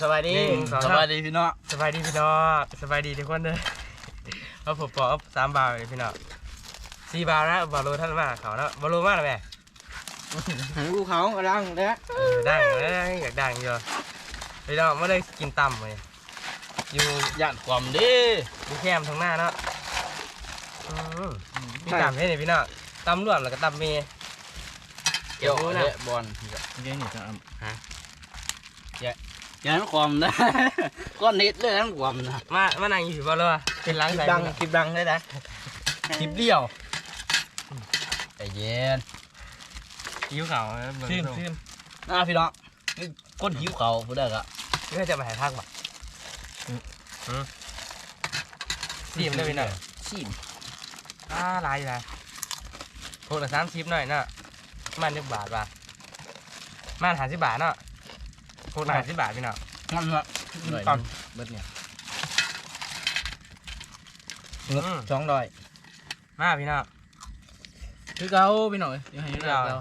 สวัสดีหนึ่งสองสวัสดีพี่น้องสบายดีพี่น้องสบายดีทุกคนเลยเอาผมบอกสามบาทเลยพี่น้องสี่บาทนะบาทโลท่านมากเขาแล้วบาทโลมากเลยแม่หันภูเขากระดังแล้วเออดังเลยอยากดังเยอะพี่น้องไม่ได้กินต่ำเลยอยู่ย่านความดีอยู่แคมป์ทางหน้าเนาะอืมมีต่ำให้เนี่ยพี่น้องต่ำรวมแล้วก็ต่ำเมย์เกี่ยวรู้เละนะบอลเยังนี่จะย่านความได้ก้อนนิดเลยทั้งความนะมามานั่งอยู่บาทโลอะเป็นล้างคลิใส่ปดังพี่น้องคลิปดังได้นะคลิปเดียวใจเย็นหิวเขาวนะเบิ่งซิมตรงซิมอ่าพี่น้องนี่ก้นหิวเขาพูดได้กะเพื่อจะมาหาพักบ่ซีมได้พี่น้องซิมอ่าหลายอยู่นะพวกละสามสิบหน่อยเนาะมันหนึ่งบาทว่ะมันหาสิบบาทเนาะ พวกละหาสิบบาทพี่เนาะมันละหน่อยก่อนเบิดเนี่ยสองร้อยมาพี่เนาะคือเก่าพี่หน่อยยังให้เลิกเรา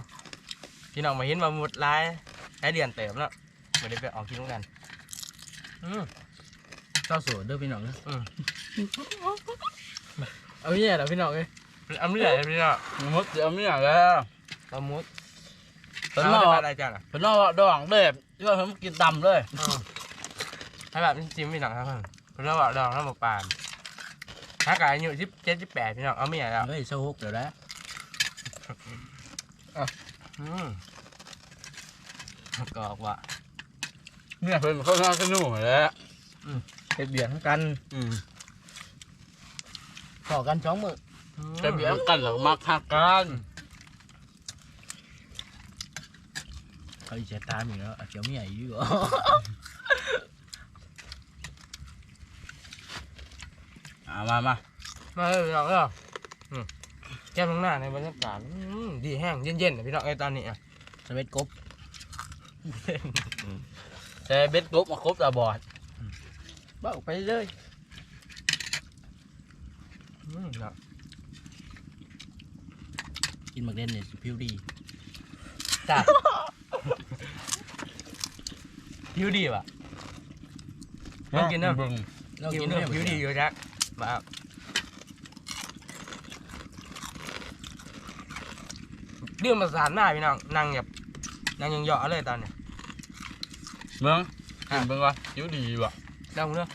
พี่น้องมาเห็นมาหมุดหลายหลายเดือนเติมเนาะไม่ได้ไปออกกินกันอืมเจ้าโสดเด้อพี่หน่อยอืมเอาเนี่ยเหรอพี่หน่อยเอาเรื่อยเลยพี่เนาะมดเดี๋ยวไม่อยากแล้วปลาหมุด เป็นเอานอได้กปลาอะไรจังอะเป็นนอกดองเลยที่ว่าผมกินตำเลยอืมให้แบบนี้จิ้มพี่น้องครับเพิ่นเพิ่นเราบอกดองแล้วบอกปานถ้ากายอายุสิบเจ็ดสิบแปดพี่น้องเอาเมียแล้วเฮ้ยโซฮกเดี๋ยวนะอืมกอกว่ะ เนี่ยเป็นข้าวหน้าขนุ่มแล้วเฮ็ดเบียร์กันอืมต่อกันสองมือจะเบียดกันหรือมักหักกัน เขาอีเสียตามอยู่แล้วเจียวเมียอยู่อ่ามามามาเลยพี่น้องเอออืมแก้มข้างหน้าในบรรยากาศอืมดีแห้งเย็นๆนะพี่น้องไอ้ตอนนี้อะสเวตกบแต่เบ็ดกบมาครบตาบอดบ้าไปเลยอืมเนาะกินหมักเด่นเนี่ยผิวดี จ้า ผิวดีว่ะ ลองกินเนาะบิ่งเราผิวกินเนาะเนี่ยผิวดีอยู่จักมาเอาเรื่องมาสานหน้าพี่น้องนั่งแบบนั่งยังเหยาะเลยตอนเนี้ย เบิ่งกินเบิ่งว่ายิ้วดีว่ะลองเนาะ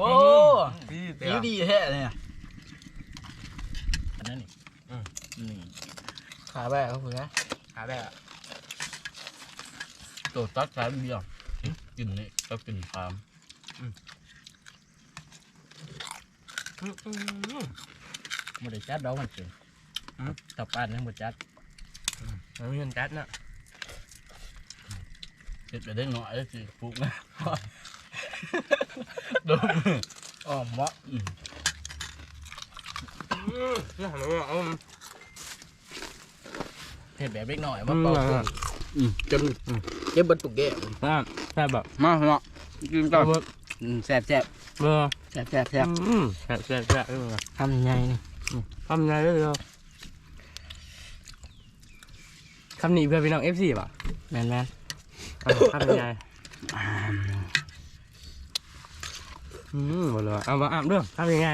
ว้าเหงืออืมโอ้ดียิ้วดีแท้เนี่ยอันนั้นนี่นี่ขาแบบเขาเผื่อขาแบบตัวตัดสายเบี้ยกินนี่ก็กินฟาร์มอืมอืมมันได้จัดดอกมันเก่งตับปานนั่งบ่จัดมันมีเงินจัดเนาะเก็บไปได้หน่อยแล้วสิฟุกนะโดนมื ออ้อมเหมาะอืมอืมนี่หันมาเอาเฮ็ดแบบเล็กน้อยมาเป่าอืมจนเก็บเบิดตุกแก้วแซ่บแซ่บแบบมาเนาะกินก่อนเบอร์อืมแซ่บแซ่บเบอร์แซ่บแซ่บแซ่บอืมแซ่บแซ่บแซ่บเออทำยังไงนี่ทำไงได้เลยคำนี้เพื่อพี่น้องเอฟซีป่ะแม่นแม่นทำยังไง อืมหมดเลยเอามาอาบด้วยทำยังไง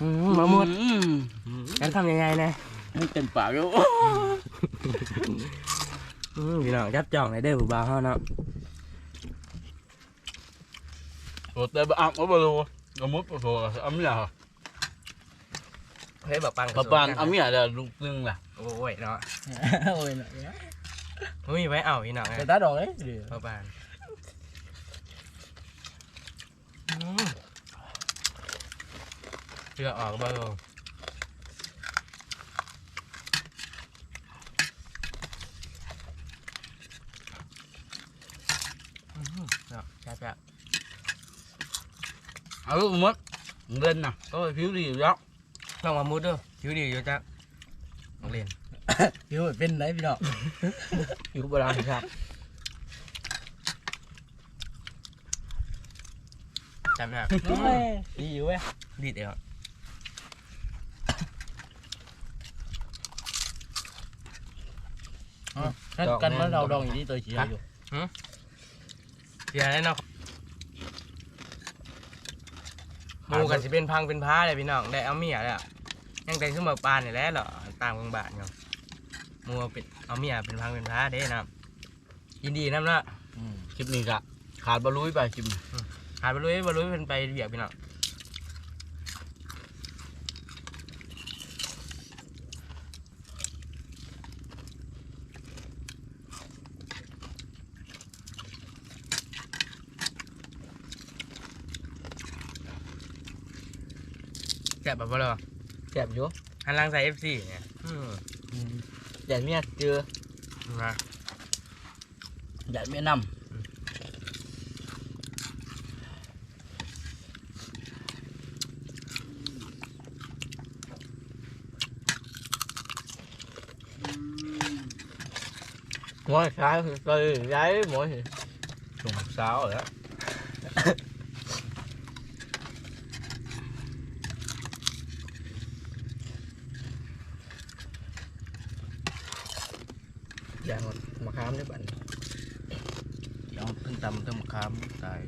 อืมมาหมดอืมงั้นทำยังไงนะมันเต็มปากอยู่อืมพี่น้องจับจ่องในเด้อผู้บ่าวเฮาเนาะโอ้แต่บอะไม่รู้กมุดโอ้โหอ้ำยาเฮ้ยแบบปังปะปานอ้ำยาเดี๋ยวลูกนึงล่ะโอ้ยเนาะโอ้ยน่ะมึงมีไว้เอาพี่น้องไงจะตัดดอกเลยเดี๋ยวปะปานอืมเลือกออกบ้างเนาะแซ่บเอาลูกมดเล่นน่ะก็ผิวดีอยู่แล้วๆลอง มามุดด้วยผิวดีอยู่จ้ะลองเรียนผิวเป็นไหนพี่น้อ จำได้ดีอยู่เว้ยดีเดียวนั่นกันมันเราดองอยู่ที่ตัวเชียอยู่เสียร์แน่นอนมูกันสิเป็นพังเป็นพ้าเลยพี่น้องได้เอาเมียแล้วยังแต่งขึ้นมาปานนี่แล้วเหรอตามกองบาทเนาะมูเป็นเอาเมียเป็นพังเป็นพ้าได้นะยินดีนะเนาะคลิปนี้กะขาดบรรลุยไปคลิปนี้ หาไปลุยไปลุยเป็นไปเบียกพี่น้องแซ่บแบบว่าเลยแซ่บอยู่หันหลังใส่ F4 เนี่ยอืมอย่าเมียเจอนะใหญ่ไม่นงอยขายก็ย้ายหมดช่วงเช้าแล้วอย่างมาค้ามได้บัดำเดี๋ยวเพิ่งตำ เติมคามตาย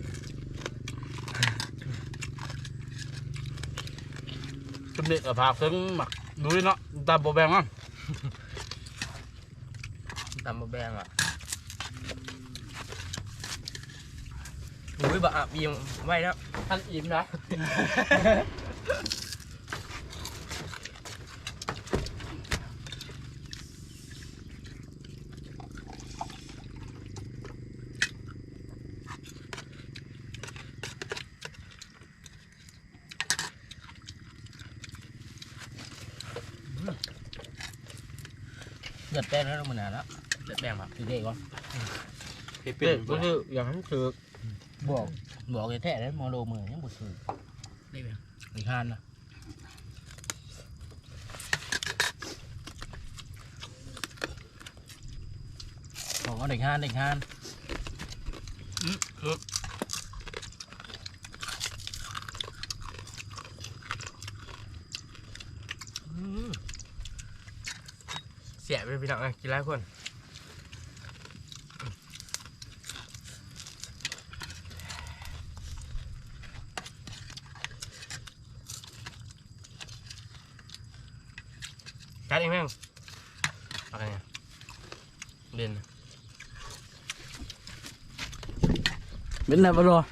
จำเด็กกับพาเพิ่งหมักดูดิเนาะตาโบ แบงมั้งตำบะแบงอะอุ้ยบะอะบีมไว้แล้วท่านอิ่มนะเลือดแป้งแล้วมันหนาแล้วเด็ด แบงครับคือเด็กก่อนเป็ดก็คืออย่างนั้นคือบอกบอกแท้ๆแล้วมอโลมือยังบ่ถือได้ไหมอีกห้านนะบอกว่าเด็กห้านเด็กห้านเสียไปพี่น้องอะกินหลายคน จัดเองแม่งอะไรเนี่ยเด่นเป็นไงบ้างล่ะ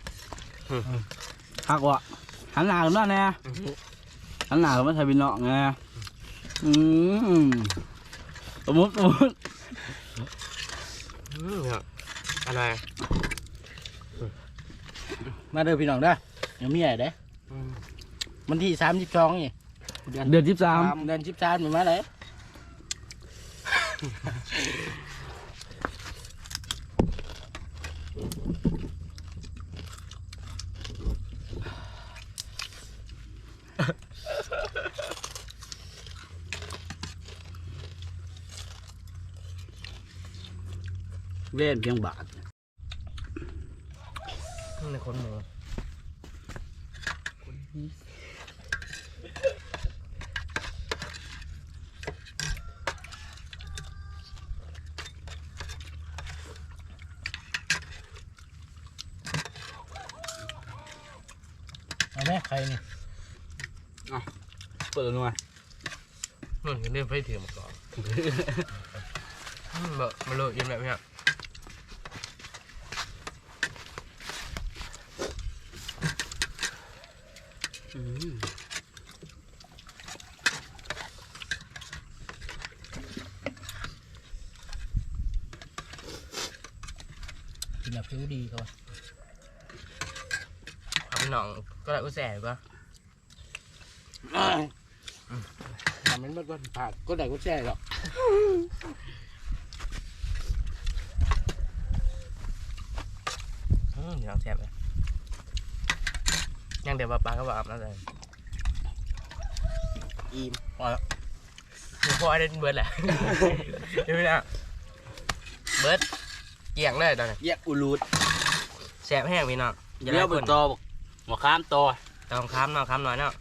หักวะหันหน้ากันมาแน่หันหน้ากันมาไทยบินเนาะไงอืมสมมติสมมติอืมเนี่ยอะไรมาเด้อพี่น้องเด้อยังมีอะไรเด้อืมวันที่สามสิบสองนี่ เดือนที่สามเดือนสิบสามมันมาเลย เล่นเพียงบาท ในคนหมู เอาไหมใครนี่ เปิดหน่อยนุ่นกันเดินไปถือมาก่อนอืมเบอะมาเลยยิ้มแบบเนี้ยกินแบบผิวดีเขาว่าเอาพี่น้องก็ได้อุตส่าห์ก็ ทำมันมันมันผ่านก็ได้ก็แช่หรอกอืมเดี๋ยวแซ่บเลยยังเดี๋ยวปลาปลาก็บอกอาบน้ำเลยอิ่มหนูพ่อไอ้เด่นเบิร์ดแหละเดี๋ยวนะเบิร์ดเกี่ยงเลยตอนนี้แยกอุลูดแซ่บแห้งพี่น้องอย่าเลี้ได้ยวคเป็นนตอบอกหัวข้ามตอต้องค้ำเนาะค้ำหน่อยเนาะ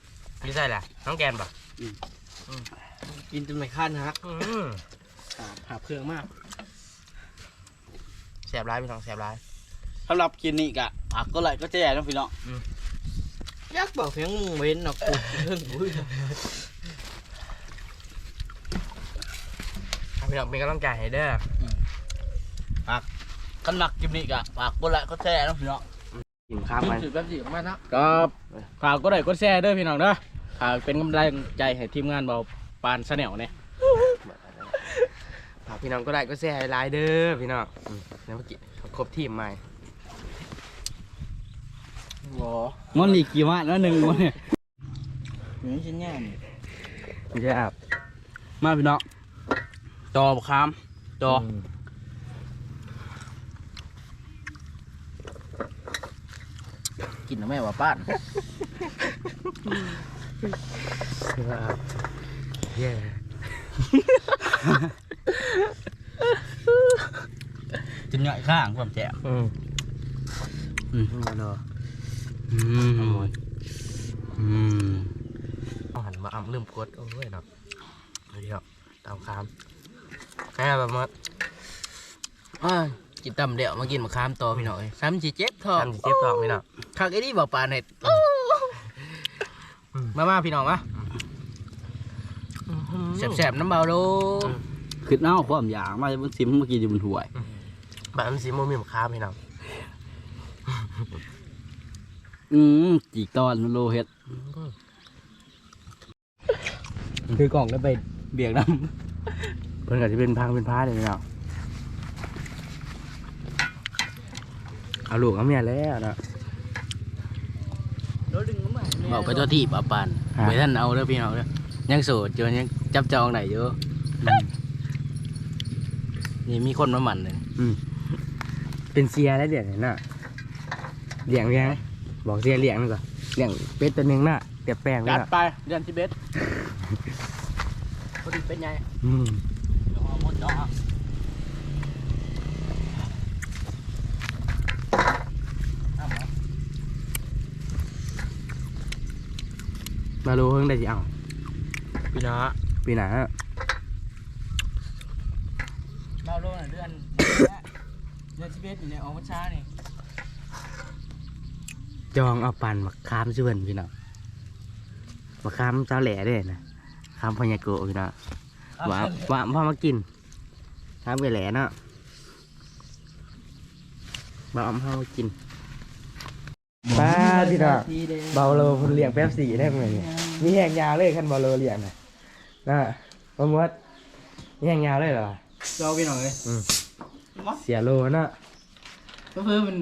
นี่ใช่แหละน้องแกนปะกินจนไม่คันฮักอืมหาบหาบเครื่องมากแสบร้ายพี่น้องแสบร้าย สำหรับคลิปนี้กะฝากก็ไลค์ก็แชร์นะพี่น้องยักบอกเพียงเว้นเนาะกูเรื่องอุ้ยพี่น้องเป็นกำลังใจให้เด้อสำหรับคลิปนี้กะฝากก็ไลค์ก็แชร์นะพี่น้อง กินข้าวมันสุดแป๊บสิมาเนาะก็ฝากก็ได้กดแชร์เด้อพี่น้องเด้อฝากเป็นกำลังใจให้ทีมงานเบาปานสแนลเนี่ยฝากพี่น้องก็ได้ก็แซ่ให้หลายเด้อพี่น้องอืมแล้วเมื่อกี้ครบทีมใหม่งอนอีกกี่วันแล้วหนึ่งวันเนี่ยเหมือนชิ้นแย่นี่ไม่ใช่อาบมาพี่น้องจอบักคามจอ กินแล้วแม่ว่าป้านเย้จนใหญ่ข้างความแจ๋วอืมอืมมาเนาะอืมอืมเอาหันมาอ่ำลืมกดโอ้ยเนาะเดี๋ยวตามคามแค่แบบว่าอ้าย กินตำเดี่ยวมากินมะขามต่อพี่น้อยซ้ำจีเจ็บท้องทำสิเจ็บท้องพี่น้อง คักไอ้นี่บอกปลาเน็ตมามาพี่น้องมาแสบๆน้ำเบาโลคือเน่าความอยากมาบนซิมเมื่อกี้อยู่บนห่วยแบบมันสีโมมีมะขามพี่น้องอืมจีกตอนโลเฮ็ดคือกล่องแล้วไปเบียกน้เพิ่นก็จะเป็นพังเป็นพ้าเลยพี่น้อง เอาลูกเอาเมียแล้วเนาะเบาไปตัวที่ปลาปานฮะไปท่านเอาเด้อพี่น้องเด้อยังโสดอยู่ยังจับจองไหนอยู่นี่มีคนมาหมั่นเลยเป็นเสียแล้วเดี๋ยวนี้น่ะเลี้ยงเลี้ยงบอกเสียเลี้ยงมันก่อนเลี้ยงเป็ดตัวหนึงน่ะเตียบแป้งำไว้จัดน่ะไปเดือนที่เบสพอดีเป็นไง อืม หมดจอ มารู้เพิ่งได้สิเอาพี่น้องปีหน้าเบาโลน่ะเดือนเดือนสิบเอ็ดนี่เนี่ยออกมาช้านี่จองเอาปั่นมะขามชื่อเพิ่นพี่น้องมะขามเจ้าแหล่เด้นะขามพญาโกะพี่น้องหวานหวานพอมากินขามไปแหล่เนาะบ่เอาพอมากิน ป้าพี่น้องเบาโลเพิ่นเลี้ยงแป๊บสี่ได้เหมือนมีแหงยาวเลยคันเบาโลเลี้ยงน่ะนะบ่หมดมีแหงยาวเลยเหรอำเราพี่น้องเลยเสียโลเนาะก็เพิ่มมัน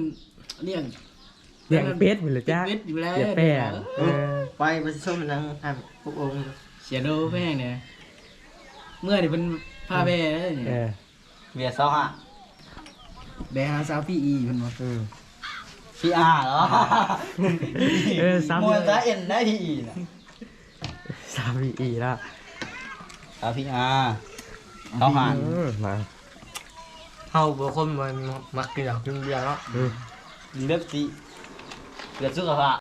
เลี้ยงเลี้ยงเป็ดพุ่นละจ้าเป็ดอยู่แล้วเลี้ยงแป้งเออไปไปชมมันนั่งทำพวกองค์เสียโดแพงเนี่ยเมื่อนี่เป็นพาแบร์เลยเอเนี่ยอเบียร์ซองอะแบร์หาสาวพี่อีเพิ่นบ่อืม พี่อาร์เหรอเออซ้ำ มวยซะเอ็นได้พี่อีน่ะสามอีอีแล้วเอาพี่อาร์เขาหันอืมมาเฮาบ่คนมันมักกินเหล้ากินเบียร์เนาะ อืม เลือกสีเลือกสุขภาพ